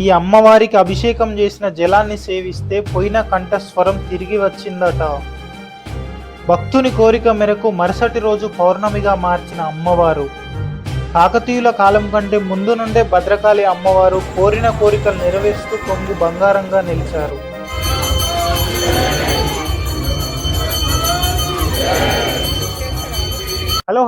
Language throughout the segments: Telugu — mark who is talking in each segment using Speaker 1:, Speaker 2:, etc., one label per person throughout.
Speaker 1: ఈ అమ్మవారికి అభిషేకం చేసిన జలాన్ని సేవిస్తే పోయిన కంఠస్వరం తిరిగి వచ్చిందట. భక్తుని కోరిక మేరకు మరుసటి రోజు పౌర్ణమిగా మార్చిన అమ్మవారు. కాకతీయుల కాలం కంటే ముందు నుండే భద్రకాళి అమ్మవారు కోరిన కోరికలు నెరవేరుస్తూ కొంగు బంగారంగా నిలిచారు.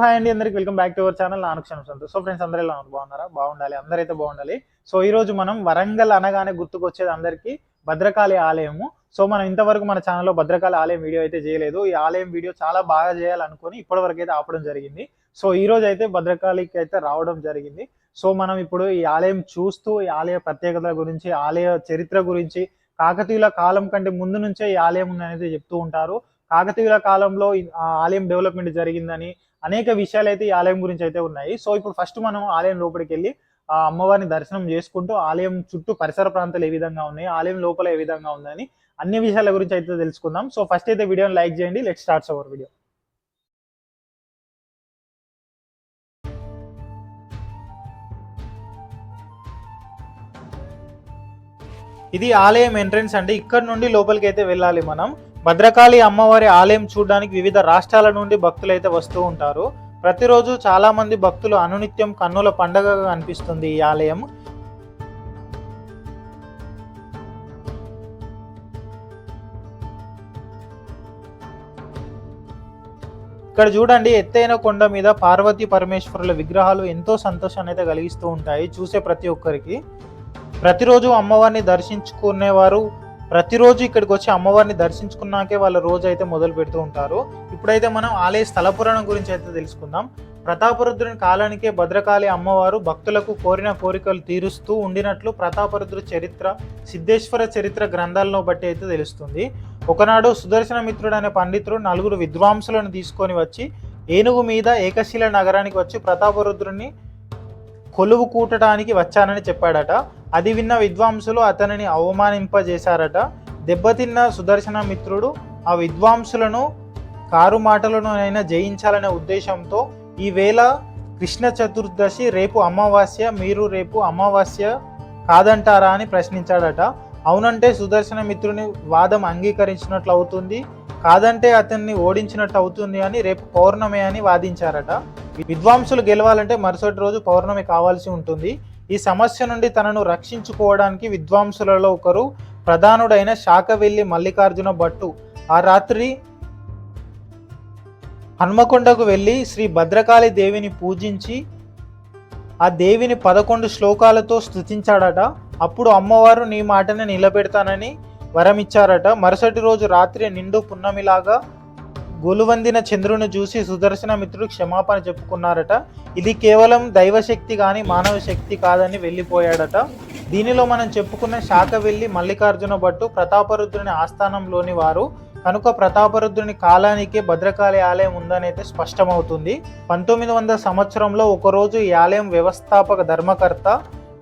Speaker 1: హాయ్ అండి అందరికి. Welcome back to our channel నానుక్షణం Santosh. So friends అందరూ ఎలా బాగున్నారా? బాగుండాలి. అందరైతే బాగుండాలి. సో ఈ రోజు మనం వరంగల్ అనగానే గుర్తుకొచ్చేది అందరికీ భద్రకాళి ఆలయము. సో మనం ఇంతవరకు మన ఛానల్లో భద్రకాళి ఆలయం వీడియో అయితే చేయలేదు. ఈ ఆలయం వీడియో చాలా బాగా చేయాలనుకుని ఇప్పటివరకు అయితే ఆపడం జరిగింది. సో ఈ రోజు అయితే భద్రకాళికి అయితే రావడం జరిగింది. సో మనం ఇప్పుడు ఈ ఆలయం చూస్తూ ఈ ఆలయ ప్రత్యేకతల గురించి ఆలయ చరిత్ర గురించి కాకతీయుల కాలం కంటే ముందు నుంచే ఈ ఆలయం ఉందనేది చెప్తూ ఉంటారు. కాకతీయుల కాలంలో ఆ ఆలయం డెవలప్మెంట్ జరిగిందని అనేక విషయాలు అయితే ఈ ఆలయం గురించి అయితే ఉన్నాయి. సో ఇప్పుడు ఫస్ట్ మనం ఆలయం లోపలికి వెళ్ళి ఆ అమ్మవారిని దర్శనం చేసుకుంటూ ఆలయం చుట్టూ పరిసర ప్రాంతాలు ఏ విధంగా ఉన్నాయి ఆలయం లోపల ఏ విధంగా ఉందని అన్ని విషయాల గురించి అయితే తెలుసుకుందాం. సో ఫస్ట్ అయితే వీడియోని లైక్ చేయండి. లెట్ స్టార్ట్స్ అవర్ వీడియో ఇది ఆలయం ఎంట్రన్స్ అండి. ఇక్కడ నుండి లోపలికి అయితే వెళ్ళాలి మనం. భద్రకాళి అమ్మవారి ఆలయం చూడడానికి వివిధ రాష్ట్రాల నుండి భక్తులు అయితే వస్తూ ఉంటారు. ప్రతిరోజు చాలామంది భక్తులు అనునిత్యం కన్నుల పండగగా కనిపిస్తుంది ఈ ఆలయం. ఇక్కడ చూడండి ఎత్తైన కొండ మీద పార్వతీ పరమేశ్వరుల విగ్రహాలు ఎంతో సంతోషాన్ని అయితే కలిగిస్తూ ఉంటాయి. చూసే ప్రతి ఒక్కరికి. ప్రతిరోజు అమ్మవారిని దర్శించుకునేవారు ప్రతిరోజు ఇక్కడికి వచ్చి అమ్మవారిని దర్శించుకున్నాకే వాళ్ళ రోజు అయితే మొదలు పెడుతూ ఉంటారు. ఇప్పుడైతే మనం ఆలయ స్థల పురాణం గురించి అయితే తెలుసుకుందాం. ప్రతాపరుద్రుని కాలానికే భద్రకాళి అమ్మవారు భక్తులకు కోరిన కోరికలు తీరుస్తూ ఉండినట్లు ప్రతాపరుద్రు చరిత్ర సిద్ధేశ్వర చరిత్ర గ్రంథాలను బట్టి అయితే తెలుస్తుంది. ఒకనాడు సుదర్శన మిత్రుడు అనే పండితుడు నలుగురు విద్వాంసులను తీసుకొని వచ్చి ఏనుగు మీద ఏకశిల నగరానికి వచ్చి ప్రతాపరుద్రుని కొలువు కూటడానికి వచ్చానని చెప్పాడట. అది విన్న విద్వాంసులు అతనిని అవమానింపజేశారట. దెబ్బతిన్న సుదర్శన మిత్రుడు ఆ విద్వాంసులను కారు మాటలనునైనా జయించాలనే ఉద్దేశంతో ఈవేళ కృష్ణ చతుర్దశి రేపు అమావాస్య మీరు రేపు అమావాస్య కాదంటారా అని ప్రశ్నించాడట. అవునంటే సుదర్శన మిత్రుని వాదం అంగీకరించినట్లు అవుతుంది కాదంటే అతన్ని ఓడించినట్టు అవుతుంది అని రేపు పౌర్ణమి అని వాదించారట. విద్వాంసులు గెలవాలంటే మరుసటి రోజు పౌర్ణమి కావాల్సి ఉంటుంది. ఈ సమస్య నుండి తనను రక్షించుకోవడానికి విద్వాంసులలో ఒకరు ప్రధానుడైన శాఖవెల్లి మల్లికార్జున భట్టు. ఆ రాత్రి హన్మకొండకు వెళ్ళి శ్రీ భద్రకాళి దేవిని పూజించి ఆ దేవిని పదకొండు శ్లోకాలతో స్థుతించాడట అప్పుడు అమ్మవారు నీ మాటని నిలబెడతానని వరమిచ్చారట. మరుసటి రోజు రాత్రి నిండు పున్నమిలాగా గొలువందిన చంద్రుని చూసి సుదర్శన మిత్రుడు క్షమాపణ చెప్పుకున్నారట. ఇది కేవలం దైవశక్తి కానీ మానవ శక్తి కాదని వెళ్ళిపోయాడట. దీనిలో మనం చెప్పుకున్న శాఖ వెళ్ళి మల్లికార్జున భట్టు ప్రతాపరుద్రుని ఆస్థానంలోని వారు. కనుక ప్రతాపరుద్రుని కాలానికే భద్రకాళి ఆలయం ఉందని అయితే స్పష్టమవుతుంది. పంతొమ్మిది వందల సంవత్సరంలో ఒకరోజు ఈ ఆలయం వ్యవస్థాపక ధర్మకర్త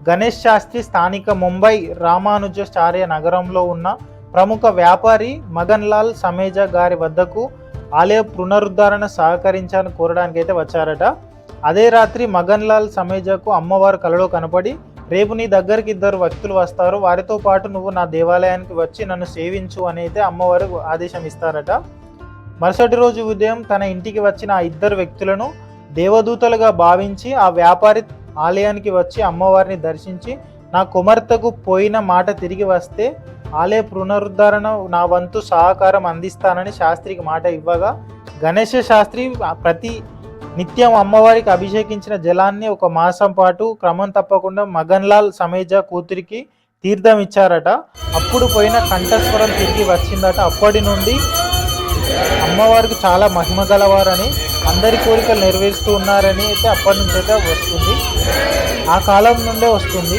Speaker 1: గణేష్ శాస్త్రి స్థానిక ముంబై రామానుజాచార్య నగరంలో ఉన్న ప్రముఖ వ్యాపారి మగన్ లాల్ సమేజా గారి వద్దకు ఆలయ పునరుద్ధరణ సహకరించాలని కోరడానికి అయితే వచ్చారట. అదే రాత్రి మగన్ లాల్ సమేజాకు అమ్మవారు కలలో కనపడి రేపు నీ దగ్గరికి ఇద్దరు వ్యక్తులు వస్తారు. వారితో పాటు నువ్వు నా దేవాలయానికి వచ్చి నన్ను సేవించు అని అయితే అమ్మవారు ఆదేశం ఇస్తారట. మరుసటి రోజు ఉదయం తన ఇంటికి వచ్చిన ఆ ఇద్దరు వ్యక్తులను దేవదూతలుగా భావించి ఆ వ్యాపారి ఆలయానికి వచ్చి అమ్మవారిని దర్శించి నా కుమార్తెకు పోయిన మాట తిరిగి వస్తే ఆలయ పునరుద్ధరణ నా వంతు సహకారం అందిస్తానని శాస్త్రికి మాట ఇవ్వగా గణేష శాస్త్రి ప్రతి నిత్యం అమ్మవారికి అభిషేకించిన జలాన్ని ఒక మాసం పాటు క్రమం తప్పకుండా మగన్లాల్ సమేజా కూతురికి తీర్థం ఇచ్చారట. అప్పుడు పోయిన కంఠస్వరం తిరిగి వచ్చిందట. అప్పటి నుండి అమ్మవారికి చాలా మహిమ గలవారని అందరి కోరికలు నెరవేరుస్తూ ఉన్నారని అయితే అప్పటి నుంచి అయితే వస్తుంది. ఆ కాలం నుండే వస్తుంది.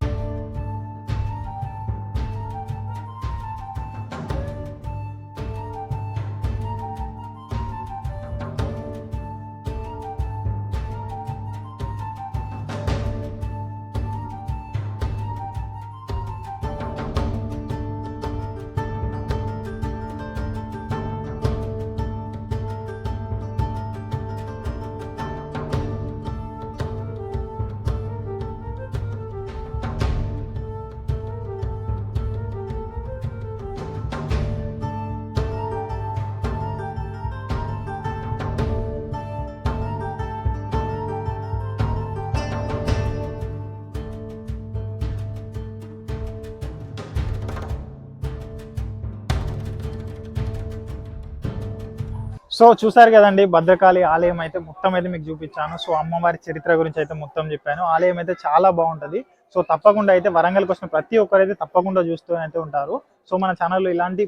Speaker 1: సో చూసారు కదండి భద్రకాళి ఆలయం అయితే మొత్తం అయితే మీకు చూపించాను. సో అమ్మవారి చరిత్ర గురించి అయితే మొత్తం చెప్పాను. ఆలయం అయితే చాలా బాగుంటుంది. సో తప్పకుండా అయితే వరంగల్కి వచ్చిన ప్రతి ఒక్కరైతే తప్పకుండా చూస్తూ అయితే ఉంటారు. సో మన ఛానల్లో ఇలాంటి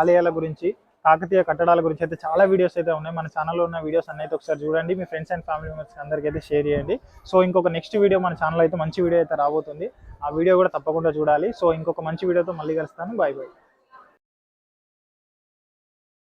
Speaker 1: ఆలయాల గురించి కాకతీయ కట్టడాల గురించి అయితే చాలా వీడియోస్ అయితే ఉన్నాయి. మన ఛానల్లో ఉన్న వీడియోస్ అన్ని అయితే ఒకసారి చూడండి. మీ ఫ్రెండ్స్ అండ్ ఫ్యామిలీ మెంబర్స్ అందరికీ అయితే షేర్ చేయండి. సో ఇంకొక నెక్స్ట్ వీడియో మన ఛానల్ అయితే మంచి వీడియో అయితే రాబోతుంది. ఆ వీడియో కూడా తప్పకుండా చూడాలి. సో ఇంకొక మంచి వీడియోతో మళ్ళీ కలుస్తాను. Bye bye